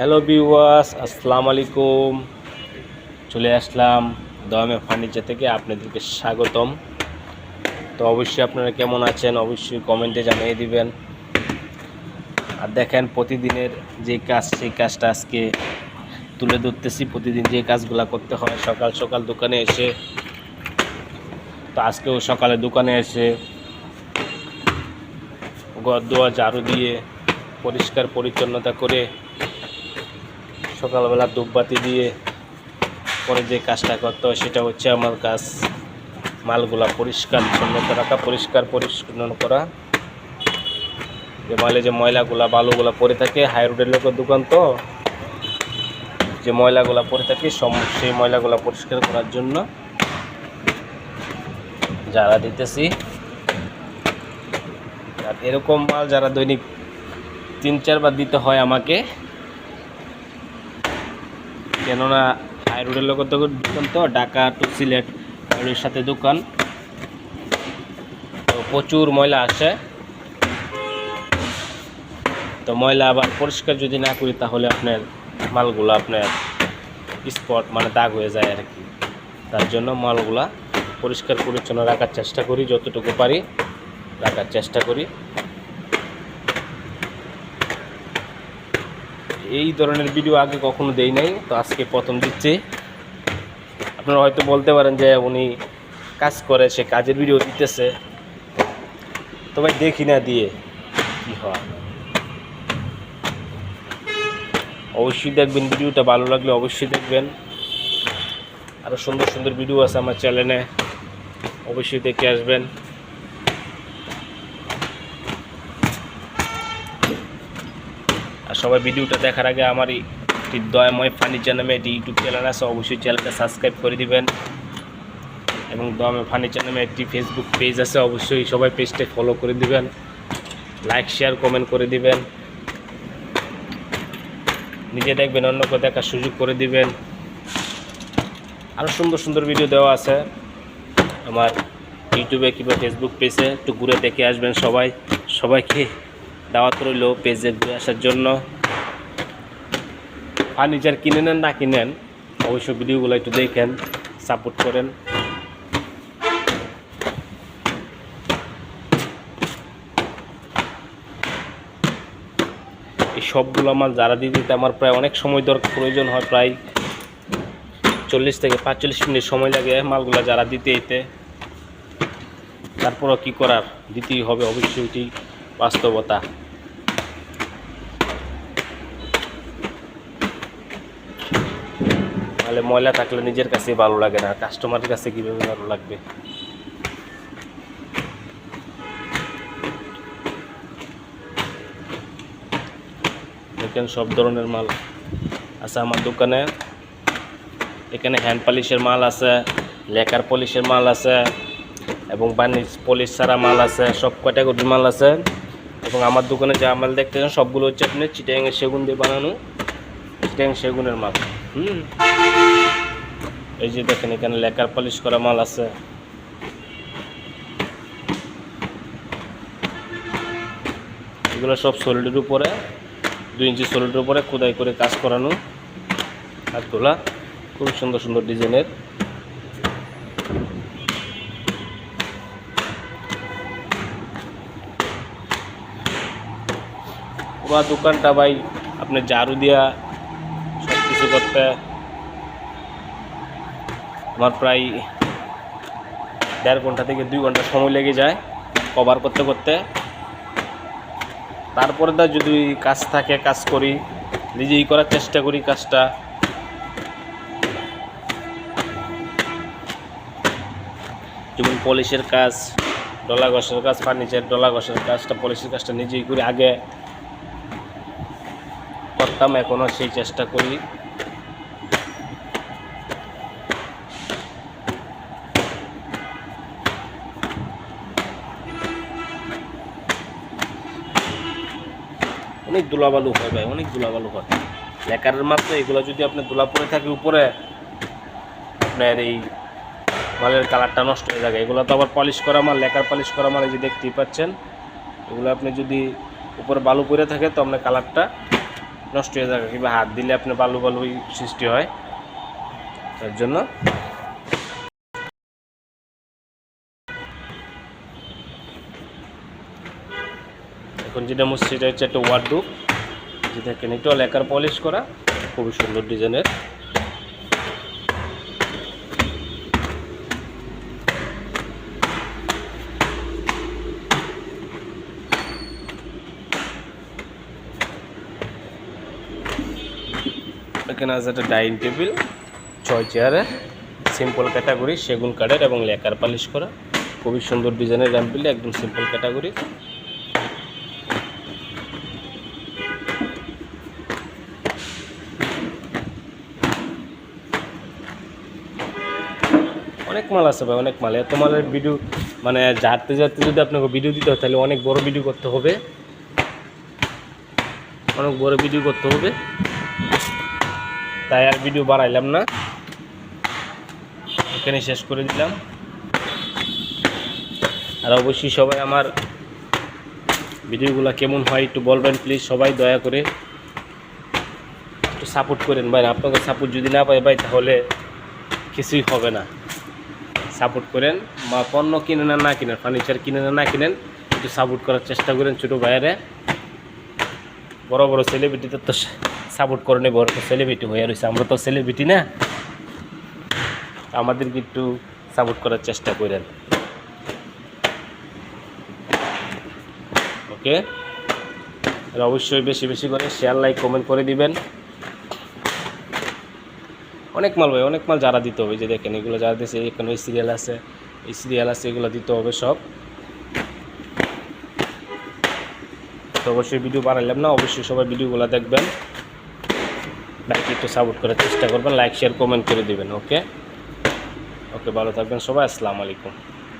Hello বিওয়াস আসসালাম আলাইকুম চলে আসলাম দমে ফার্নিচার থেকে, আপনাদেরকে স্বাগতম। তো অবশ্যই আপনারা কেমন আছেন, অবশ্যই কমেন্টে জানিয়ে দিবেন। আর দেখেন, প্রতিদিনের যে কাজ, সেই কাজটা আজকে তুলে ধরতেছি। প্রতিদিন যে কাজগুলো করতে হয়, সকাল সকাল দোকানে এসে, তো আজকেও সকালে দোকানে এসে ঘর দোয়া ঝাড়ু দিয়ে পরিষ্কার পরিচ্ছন্নতা করে সকালবেলা ধূপবাতি দিয়ে পরে যে কাজটা করতে হয় সেটা হচ্ছে আমার কাজ। মালগুলা পরিষ্কার পরিচ্ছন্নতা রাখা, পরিষ্কার, পরিচ্ছন্ন করা। যে মালে যে ময়লাগুলা, বালুগুলা পরে থাকে, হাই রোডের লোকের দোকান তো। যে ময়লাগুলা পড়ে থাকে সেই ময়লাগুলা পরিষ্কার করার জন্য যারা দিতেছি। আর এরকম মাল যারা দৈনিক তিন চারবার দিতে হয় আমাকে কেননা হাই রোডের লোকের দোকান তো, ঢাকা টু সিলেট হাইরোডের সাথে দোকান। তো প্রচুর ময়লা আসে। তো ময়লা আবার পরিষ্কার যদি না করি, তাহলে আপনার মালগুলো আপনার স্পট মানে দাগ হয়ে যায় আর কি। তার জন্য মালগুলা পরিষ্কার পরিচ্ছন্ন রাখার চেষ্টা করি, যতটুকু পারি রাখার চেষ্টা করি। এই ধরনের ভিডিও আগে কখনো দেই নাই, তো আজকে প্রথম দিচ্ছি। আপনারা হয়তো বলতে পারেন যে উনি কাজ করে, সে কাজের ভিডিও দিতেছে। তো ভাই দেখি না দিয়ে কি হয়। অবশ্যই দেখবেন ভিডিওটা ভালো লাগলে অবশ্যই দেখবেন। আরও সুন্দর সুন্দর ভিডিও আছে আমার চ্যানেলে অবশ্যই দেখে আসবেন। আর সবাই ভিডিওটা দেখার আগে আমার একটি দয়াময় ফার্নিচার নামে একটি ইউটিউব চ্যানেল আছে, অবশ্যই চ্যানেলটা সাবস্ক্রাইব করে দিবেন। এবং দয়াময় ফার্নিচার নামে একটি ফেসবুক পেজ আছে, অবশ্যই সবাই পেজটা ফলো করে দিবেন। লাইক শেয়ার কমেন্ট করে দিবেন। নিজে দেখবেন অন্য অন্যকে দেখার সুযোগ করে দিবেন। আরও সুন্দর সুন্দর ভিডিও দেওয়া আছে আমার ইউটিউবে কিংবা ফেসবুক পেজে একটু ঘুরে দেখে আসবেন সবাই। সবাইকে দাওয়াত রইল পেজে ঘুরে আসার জন্য। ফার্নিচার কিনে নেন, না কিনেন অবশ্যই ভিডিওগুলো একটু দেখেন সাপোর্ট করেন। এই সবগুলো আমার যারা দিয়ে দিতে আমার প্রায় অনেক সময় দরকার প্রয়োজন হয়, প্রায় চল্লিশ থেকে পাঁচচল্লিশ মিনিট সময় লাগে মালগুলো যারা দিতে এতে। তারপরও কী করার? দিতেই হবে, অবশ্যই বাস্তবতা। তাহলে ময়লা থাকলে নিজের কাছে ভালো লাগে না কাস্টমারের কাছে কীভাবে ভালো লাগবে? দেখেন সব ধরনের মাল আছে আমার দোকানে। এখানে হ্যান্ড পলিশের মাল আছে, লেকার পলিশের মাল আছে, এবং বানিশ পলিশ ছাড়া মাল আছে, সব ক্যাটাগরির মাল আছে। এবং আমার দোকানে যা মাল দেখতেছেন, সবগুলো হচ্ছে আপনি চিটাঙ্গের সেগুন দিয়ে বানানো, চিটাং সেগুনের মাল। হুম। এই যে দেখেন, এখানে লেকার পলিশ করা মাল আছে। এগুলো সব সোলিডের উপরে, দুই ইঞ্চি সোলিডের উপরে খোদাই করে কাজ করানো। আর তোলা খুব সুন্দর সুন্দর ডিজাইনের। দোকানটা ভাই, আপনি ঝাড়ু দিয়া কিছু করতে। আমার প্রায় দেড় ঘণ্টা থেকে দুই ঘণ্টা সময় লেগে যায় কভার করতে করতে। তারপরে দা যদি কাজ থাকে, কাজ করি, নিজেই করার চেষ্টা করি কাজটা। যেমন পলিশের কাজ, ডলা ঘষের কাজ ফার্নিচার ডলা ঘষের কাজটা পলিশের কাজটা নিজেই করি, আগে করতাম এখনও সেই চেষ্টা করি। অনেক ধুলাবালু হয় ভাই, অনেক ধুলাবালু হয়। লেকারের মাত্র এগুলো যদি আপনার ধুলা পড়ে থাকে উপরে, আপনার এই মালের কালারটা নষ্ট হয়ে যাবে। এগুলো তো আবার পলিশ করা মাল, লেকার পলিশ করা মাল, এই যে দেখতেই পাচ্ছেন। এগুলো আপনি যদি উপরে বালু পড়ে থাকে, তো আপনার কালারটা নষ্ট হয়ে যাবে। কিংবা হাত দিলে আপনার বালু বালু সৃষ্টি হয়। তার জন্য এখন যেটা মুছছি সেটা হচ্ছে একটা ওয়ার্ডরুপ। যে দেখেন, এটাও লেকার পলিশ করা। খুবই সুন্দর ডিজাইনের। এখানে আছে একটা ডাইনিং টেবিল, ছয় চেয়ারে। সিম্পল ক্যাটাগরি সেগুন কাঠের এবং লেকার পালিশ করা। খুবই সুন্দর ডিজাইনের র্যাম্পিল একদম সিম্পল ক্যাটাগরি। অনেক মাল আছে ভাই, অনেক মাল। এত মালের ভিডিও মানে যাতে যাতে যদি আপনাকে ভিডিও দিতে হয়, তাহলে অনেক বড় ভিডিও করতে হবে। অনেক বড় ভিডিও করতে হবে। তাই আর ভিডিও বাড়াইলাম না। এখানে শেষ করে দিলাম। আর অবশ্যই সবাই আমার ভিডিওগুলো কেমন হয় একটু বলবেন প্লিজ সবাই দয়া করে একটু সাপোর্ট করেন। ভাই আপনাকে সাপোর্ট যদি না পাই, ভাই, তাহলে কিছুই হবে না। সাপোর্ট করেন বা পণ্য কিনে না কিনেন ফার্নিচার কিনে না কিনেন, একটু সাপোর্ট করার চেষ্টা করেন ছোটো ভাইয়ারে। বড় বড় সেলিব্রিটিদের তো সাপোর্ট করে নেই, বড় সেলিব্রিটি হয়ে রয়েছে। আমরা তো সেলিব্রিটি না। আমাদেরকে একটু সাপোর্ট করার চেষ্টা করেন। ওকে অবশ্যই বেশি বেশি করে শেয়ার লাইক কমেন্ট করে দিবেন। অনেক মাল ভাই, অনেক মাল যারা দিতে হবে। যে দেখেন, এগুলো যারা দিয়েছে এখানে সিরিয়াল আছে। এই সিরিয়াল আছে, এগুলো দিতে হবে সব। তো অবশ্যই ভিডিও বানালাম না, অবশ্যই সবাই ভিডিওগুলো দেখবেন। লাইক একটু সাপোর্ট করার চেষ্টা করবেন লাইক শেয়ার কমেন্ট করে দেবেন ওকে ওকে ভালো থাকবেন সবাই, আসসালামু আলাইকুম।